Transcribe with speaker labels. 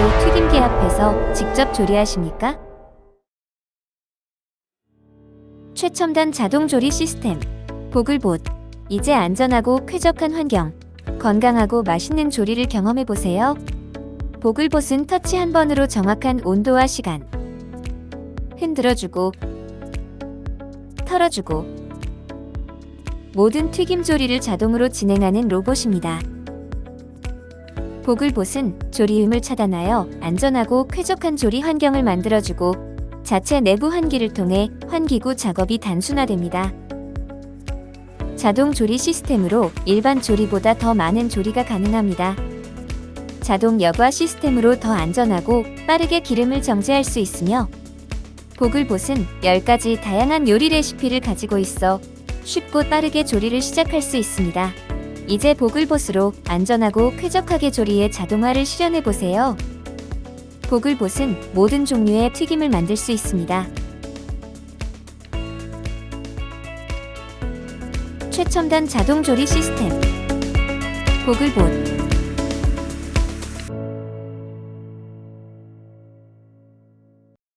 Speaker 1: 오늘도 튀김기 앞에서 직접 조리하십니까? 최첨단 자동 조리 시스템 보글봇 이제 안전하고 쾌적한 환경 건강하고 맛있는 조리를 경험해 보세요. 보글봇은 터치 한 번으로 정확한 온도와 시간 흔들어주고 털어주고 모든 튀김 조리를 자동으로 진행하는 로봇입니다. 보글봇은 조리음을 차단하여 안전하고 쾌적한 조리 환경을 만들어주고 자체 내부 환기를 통해 환기구 작업이 단순화됩니다. 자동 조리 시스템으로 일반 조리보다 더 많은 조리가 가능합니다. 자동 여과 시스템으로 더 안전하고 빠르게 기름을 정제할 수 있으며 보글봇은 10가지 다양한 요리 레시피를 가지고 있어 쉽고 빠르게 조리를 시작할 수 있습니다. 이제 보글봇으로 안전하고 쾌적하게 조리의 자동화를 실현해 보세요. 보글봇은 모든 종류의 튀김을 만들 수 있습니다. 최첨단 자동 조리 시스템 보글봇